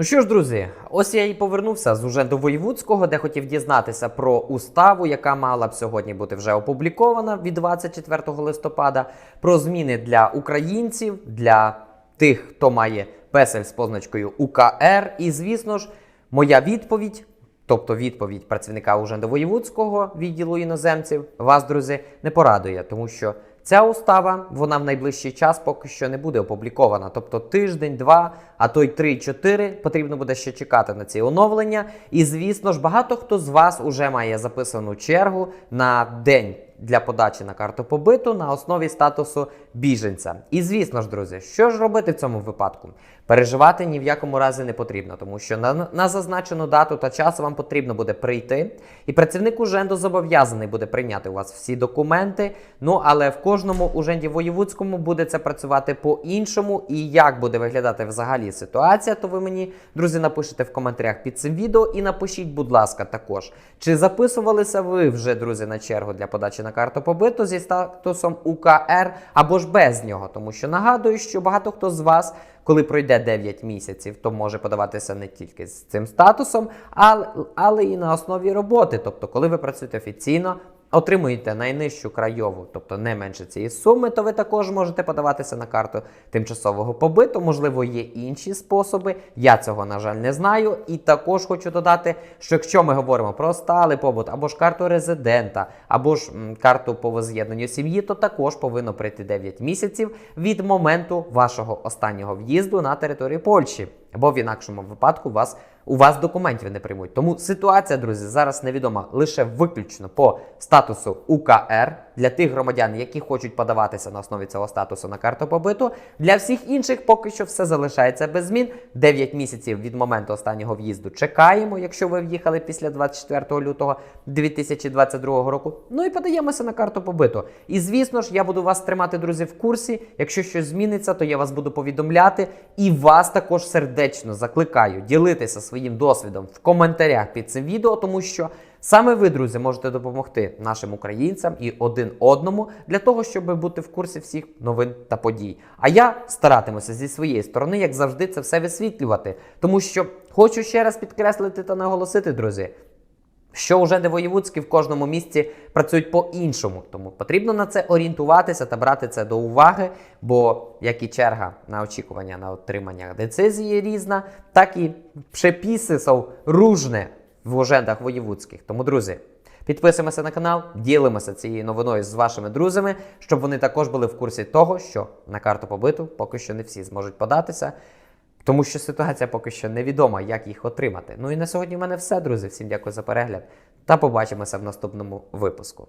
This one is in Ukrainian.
Ну що ж, друзі, ось я і повернувся з уже до Воєвудського, де хотів дізнатися про уставу, яка мала б сьогодні бути вже опублікована від 24 листопада, про зміни для українців, для тих, хто має песель з позначкою УКР. І, звісно ж, моя відповідь. Тобто відповідь працівника Ужендо-Воєвудського відділу іноземців вас, друзі, не порадує, тому що ця устава вона в найближчий час поки що не буде опублікована. Тобто тиждень, два, а то й три-чотири потрібно буде ще чекати на ці оновлення. І звісно ж, багато хто з вас уже має записану чергу на день. Для подачі на карту побиту на основі статусу біженця. І звісно ж, друзі, що ж робити в цьому випадку? Переживати ні в якому разі не потрібно, тому що на, на зазначену дату та час вам потрібно буде прийти, і працівник Уженду зобов'язаний буде прийняти у вас всі документи. Ну але в кожному Уженді Воєвудському буде це працювати по-іншому. І як буде виглядати взагалі ситуація, то ви мені, друзі, напишете в коментарях під цим відео і напишіть, будь ласка, також, чи записувалися ви вже, друзі, на чергу для подачі на карту побиту зі статусом УКР або ж без нього, тому що нагадую, що багато хто з вас. Коли пройде 9 місяців, то може подаватися не тільки з цим статусом, але, але і на основі роботи. Тобто, коли ви працюєте офіційно, отримуєте найнижчу крайову, тобто не менше цієї суми, то ви також можете подаватися на карту тимчасового побиту. Можливо, є інші способи. Я цього, на жаль, не знаю. І також хочу додати, що якщо ми говоримо про сталий побут, або ж карту резидента, або ж м, карту по воз'єднанню сім'ї, то також повинно пройти 9 місяців від моменту вашого останнього в'їзду на територію Польщі. Або в інакшому випадку вас у вас документів не приймуть. Тому ситуація, друзі, зараз невідома лише виключно по статусу УКР для тих громадян, які хочуть подаватися на основі цього статусу на карту побиту. Для всіх інших поки що все залишається без змін. 9 місяців від моменту останнього в'їзду чекаємо, якщо ви в'їхали після 24 лютого 2022 року. Ну і подаємося на карту побиту. І звісно ж, я буду вас тримати, друзі, в курсі. Якщо щось зміниться, то я вас буду повідомляти. І вас також сердечно закликаю ділитися своїм досвідом в коментарях під цим відео, тому що саме ви, друзі, можете допомогти нашим українцям і один одному для того, щоб бути в курсі всіх новин та подій. А я старатимуся зі своєї сторони, як завжди, це все висвітлювати, тому що хочу ще раз підкреслити та наголосити, друзі. Що вже де воєвудські в кожному місці працюють по-іншому, тому потрібно на це орієнтуватися та брати це до уваги, бо як і черга на очікування на отримання децизії різна, так і przepисy są różne в ужендах воєвудських. Тому, друзі, підписуємося на канал, ділимося цією новиною з вашими друзями, щоб вони також були в курсі того, що на карту побиту поки що не всі зможуть податися. Тому що ситуація поки що невідома, як їх отримати. Ну і на сьогодні в мене все, друзі. Всім дякую за перегляд та побачимося в наступному випуску.